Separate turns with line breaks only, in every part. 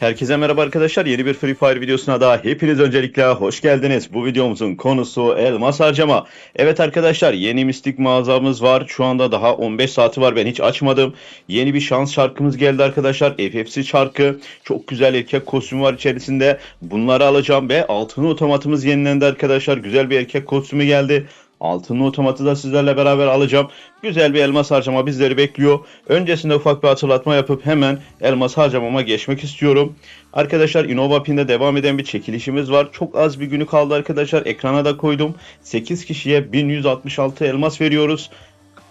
Herkese merhaba arkadaşlar. Yeni bir Free Fire videosuna daha hepiniz öncelikle hoş geldiniz. Bu videomuzun konusu elmas harcama. Evet arkadaşlar yeni mistik mağazamız var. Şu anda daha 15 saati var ben hiç açmadım. Yeni bir şans şarkımız geldi arkadaşlar. FFC şarkı. Çok güzel erkek kostümü var içerisinde. Bunları alacağım ve altın otomatımız yenilendi arkadaşlar. Güzel bir erkek kostümü geldi. Altınlı otomatı da sizlerle beraber alacağım. Güzel bir elmas harcama bizleri bekliyor. Öncesinde ufak bir hatırlatma yapıp hemen elmas harcamama geçmek istiyorum. Arkadaşlar Innova Pin'de devam eden bir çekilişimiz var. Çok az bir günü kaldı arkadaşlar. Ekrana da koydum. 8 kişiye 1166 elmas veriyoruz.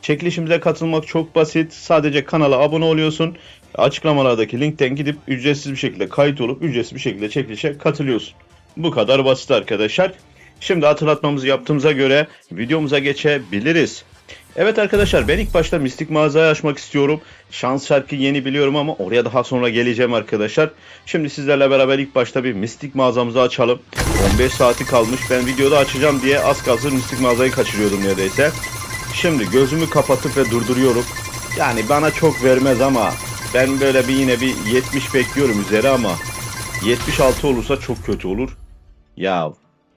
Çekilişimize katılmak çok basit. Sadece kanala abone oluyorsun. Açıklamalardaki linkten gidip ücretsiz bir şekilde kayıt olup ücretsiz bir şekilde çekilişe katılıyorsun. Bu kadar basit arkadaşlar. Şimdi hatırlatmamızı yaptığımıza göre videomuza geçebiliriz. Evet arkadaşlar ben ilk başta mistik mağazayı açmak istiyorum. Şans şarkı yeni biliyorum ama oraya daha sonra geleceğim arkadaşlar. Şimdi sizlerle beraber ilk başta bir mistik mağazamızı açalım. 15 saati kalmış. Ben videoda açacağım diye az kalsın mistik mağazayı kaçırıyordum neredeyse. Şimdi gözümü kapatıp ve durduruyorum. Yani bana çok vermez ama ben böyle bir yine bir 70 bekliyorum üzeri ama 76 olursa çok kötü olur. Ya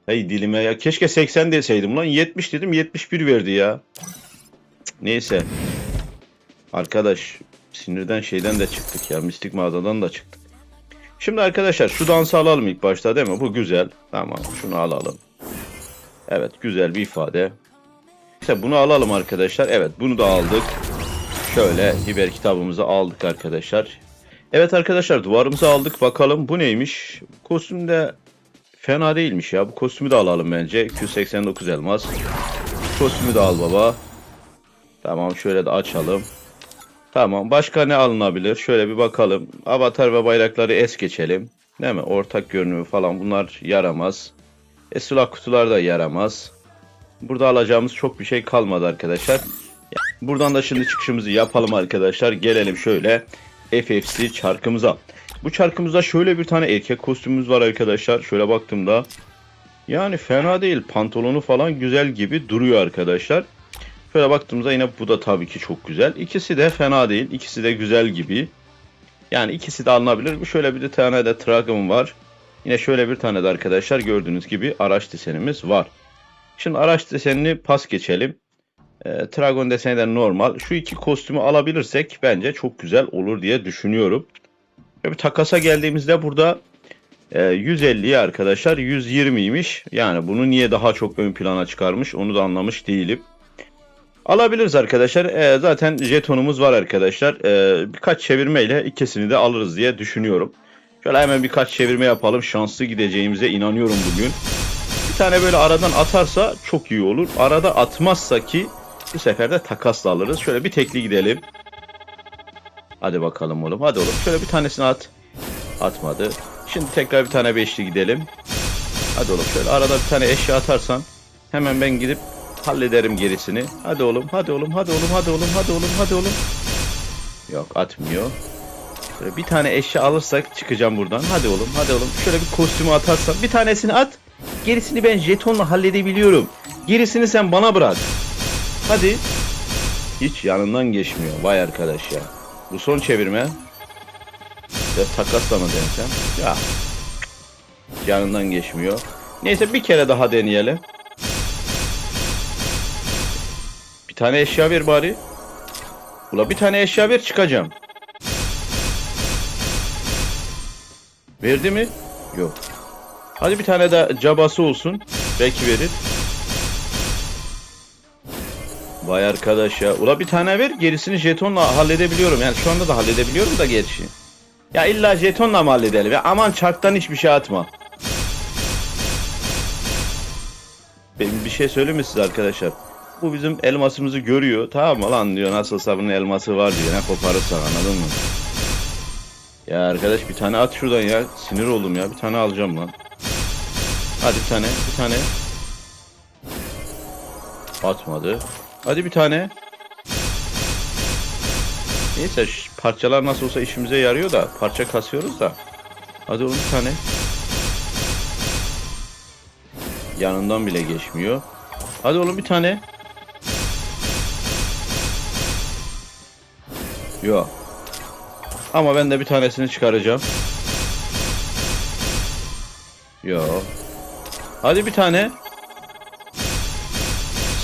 hey dilime ya keşke 80 deseydim lan 70 dedim 71 verdi ya. Neyse. Arkadaş sinirden şeyden de çıktık ya mistik mağazadan da çıktık. Şimdi arkadaşlar şu dansı alalım ilk başta değil mi? Bu güzel. Tamam şunu alalım. Evet güzel bir ifade. İşte bunu alalım arkadaşlar. Evet bunu da aldık. Şöyle hiber kitabımızı aldık arkadaşlar. Evet arkadaşlar duvarımızı aldık. Bakalım bu neymiş? Kostümde fena değilmiş ya. Bu kostümü de alalım bence. 289 elmas. Kostümü de al baba. Tamam şöyle de açalım. Tamam başka ne alınabilir? Şöyle bir bakalım. Avatar ve bayrakları es geçelim. Değil mi? Ortak görünümü falan bunlar yaramaz. E silah kutular da yaramaz. Burada alacağımız çok bir şey kalmadı arkadaşlar. Buradan da şimdi çıkışımızı yapalım arkadaşlar. Gelelim şöyle FFC çarkımıza. Bu çarkımızda şöyle bir tane erkek kostümümüz var arkadaşlar. Şöyle baktığımda yani fena değil. Pantolonu falan güzel gibi duruyor arkadaşlar. Şöyle baktığımızda yine bu da tabii ki çok güzel. İkisi de fena değil. İkisi de güzel gibi. Yani ikisi de alınabilir. Şöyle bir tane de Dragon var. Yine şöyle bir tane de arkadaşlar gördüğünüz gibi araç desenimiz var. Şimdi araç desenini pas geçelim. E, Dragon deseni de normal. Şu iki kostümü alabilirsek bence çok güzel olur diye düşünüyorum. Bir takasa geldiğimizde burada e, 150'ye arkadaşlar 120'ymiş. Yani bunu niye daha çok ön plana çıkarmış onu da anlamış değilim. Alabiliriz arkadaşlar. E, zaten jetonumuz var arkadaşlar. E, birkaç çevirmeyle ikisini de alırız diye düşünüyorum. Şöyle hemen birkaç çevirme yapalım. Şanslı gideceğimize inanıyorum bugün. Bir tane böyle aradan atarsa çok iyi olur. Arada atmazsa ki bu sefer de takasla alırız. Şöyle bir tekli gidelim. Hadi bakalım oğlum. Hadi oğlum. Şöyle bir tanesini at. Atmadı. Şimdi tekrar bir tane beşli gidelim. Hadi oğlum. Şöyle arada bir tane eşya atarsan hemen ben gidip hallederim gerisini. Hadi oğlum. Hadi oğlum. Hadi oğlum. Hadi oğlum. Hadi oğlum. Hadi oğlum. Yok atmıyor. Şöyle bir tane eşya alırsak çıkacağım buradan. Hadi oğlum. Hadi oğlum. Şöyle bir kostümü atarsan bir tanesini at. Gerisini ben jetonla halledebiliyorum. Gerisini sen bana bırak. Hadi. Hiç yanından geçmiyor. Vay arkadaş ya. Bu son çevirme. Biraz takasla mı denesem? Ya. Yanından geçmiyor. Neyse bir kere daha deneyelim. Bir tane eşya ver bari. Ula bir tane eşya ver çıkacağım. Verdi mi? Yok. Hadi bir tane de cabası olsun. Belki verir. Vay arkadaş ya. Ula bir tane ver gerisini jetonla halledebiliyorum. Yani şu anda da halledebiliyorum da gerçi. Ya illa jetonla mı halledelim? Ya aman çarktan hiçbir şey atma. Benim bir şey söyleyeyim mi size arkadaşlar? Bu bizim elmasımızı görüyor. Tamam mı lan diyor nasılsa bunun elması var diyor. Ne koparırsak anladın mı? Ya arkadaş bir tane at şuradan ya. Sinir oldum ya. Bir tane alacağım lan. Hadi bir tane. Bir tane. Atmadı. Hadi bir tane. Neyse parçalar nasıl olsa işimize yarıyor da parça kasıyoruz da. Hadi oğlum bir tane. Yanından bile geçmiyor. Hadi oğlum bir tane. Yok. Ama ben de bir tanesini çıkaracağım. Yo. Hadi bir tane.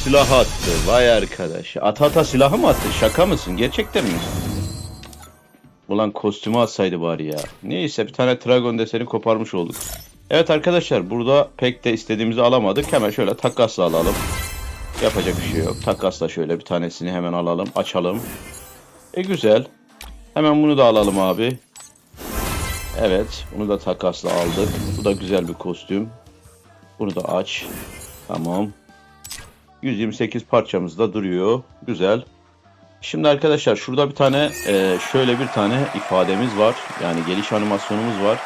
Silah attı. Vay arkadaş. Ata ata silahı mı attı? Şaka mısın? Gerçekten mi? Ulan kostümü atsaydı bari ya. Neyse bir tane Dragon deseni koparmış olduk. Evet arkadaşlar burada pek de istediğimizi alamadık. Hemen şöyle takasla alalım. Yapacak bir şey yok. Takasla şöyle bir tanesini hemen alalım. Açalım. E güzel. Hemen bunu da alalım abi. Evet. Bunu da takasla aldık. Bu da güzel bir kostüm. Bunu da aç. Tamam. 128 parçamız da duruyor. Güzel. Şimdi arkadaşlar şurada bir tane e, şöyle bir tane ifademiz var. Yani geliş animasyonumuz var.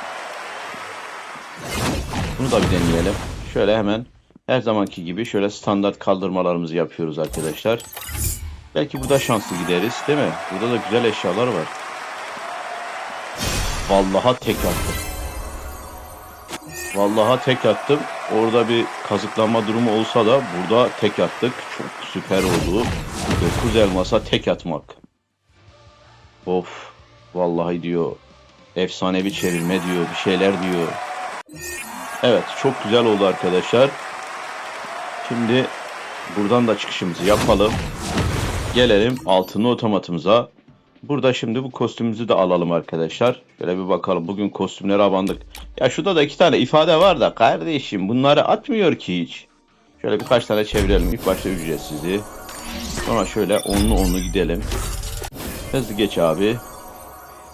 Bunu da bir deneyelim. Şöyle hemen her zamanki gibi şöyle standart kaldırmalarımızı yapıyoruz arkadaşlar. Belki burada şanslı gideriz değil mi? Burada da güzel eşyalar var. Vallaha tek attım. Vallaha tek attım. Orada bir kazıklanma durumu olsa da burada tek attık. Çok süper oldu. 9 elmasa tek atmak. Of. Vallahi diyor. Efsanevi çevirme diyor. Bir şeyler diyor. Evet çok güzel oldu arkadaşlar. Şimdi buradan da çıkışımızı yapalım. Gelelim altınlı otomatımıza. Burada şimdi bu kostümümüzü de alalım arkadaşlar. Şöyle bir bakalım. Bugün kostümlere abandık. Ya şurada da iki tane ifade var da kardeşim bunları atmıyor ki hiç. Şöyle birkaç tane çevirelim. İlk başta ücretsizliği. Sonra şöyle onlu onlu gidelim. Hızlı geç abi.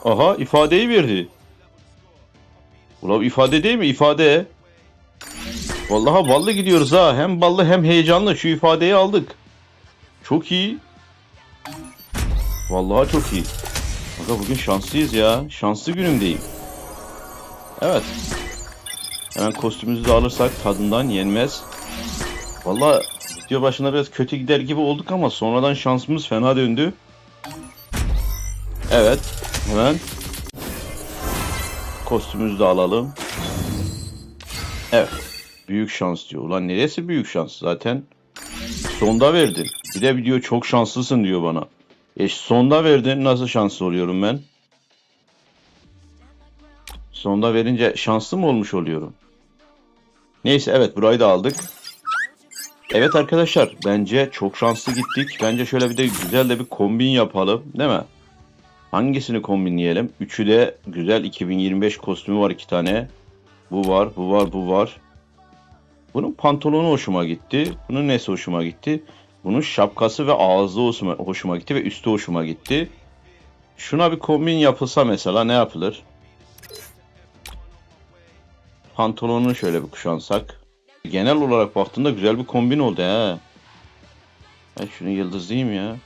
Aha ifadeyi verdi. Ulan ifade değil mi? İfade. Vallahi ballı gidiyoruz ha. Hem ballı hem heyecanlı. Şu ifadeyi aldık. Çok iyi. Vallahi çok iyi. Aga bugün şanslıyız ya. Şanslı günümdeyim. Evet. Hemen kostümümüzü de alırsak tadından yenmez. Vallahi video başında biraz kötü gider gibi olduk ama sonradan şansımız fena döndü. Evet. Hemen kostümümüzü de alalım. Evet. Büyük şans diyor. Ulan neresi büyük şans? Zaten sonda verdin. Bir de video çok şanslısın diyor bana. E sonda verdin. Nasıl şanslı oluyorum ben? Sonda verince şanslı mı olmuş oluyorum? Neyse evet burayı da aldık. Evet arkadaşlar bence çok şanslı gittik. Bence şöyle bir de güzel de bir kombin yapalım değil mi? Hangisini kombinleyelim? Üçü de güzel 2025 kostümü var iki tane. Bu var, bu var, bu var. Bunun pantolonu hoşuma gitti. Bunun nesi hoşuma gitti? Bunun şapkası ve ağzı hoşuma, hoşuma gitti ve üstü hoşuma gitti. Şuna bir kombin yapılsa mesela ne yapılır? Pantolonunu şöyle bir kuşansak. Genel olarak baktığında güzel bir kombin oldu ha. Ben şunu yıldızlayayım ya.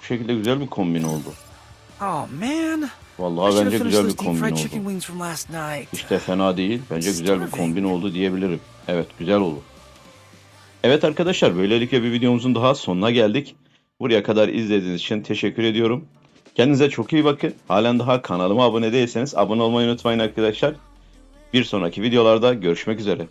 Bu şekilde güzel bir kombin oldu.
Oh man.
Vallahi bence güzel bir kombin oldu. Hiç de fena değil. Bence güzel bir kombin oldu diyebilirim. Evet güzel oldu. Evet arkadaşlar böylelikle bir videomuzun daha sonuna geldik. Buraya kadar izlediğiniz için teşekkür ediyorum. Kendinize çok iyi bakın. Halen daha kanalıma abone değilseniz abone olmayı unutmayın arkadaşlar. Bir sonraki videolarda görüşmek üzere.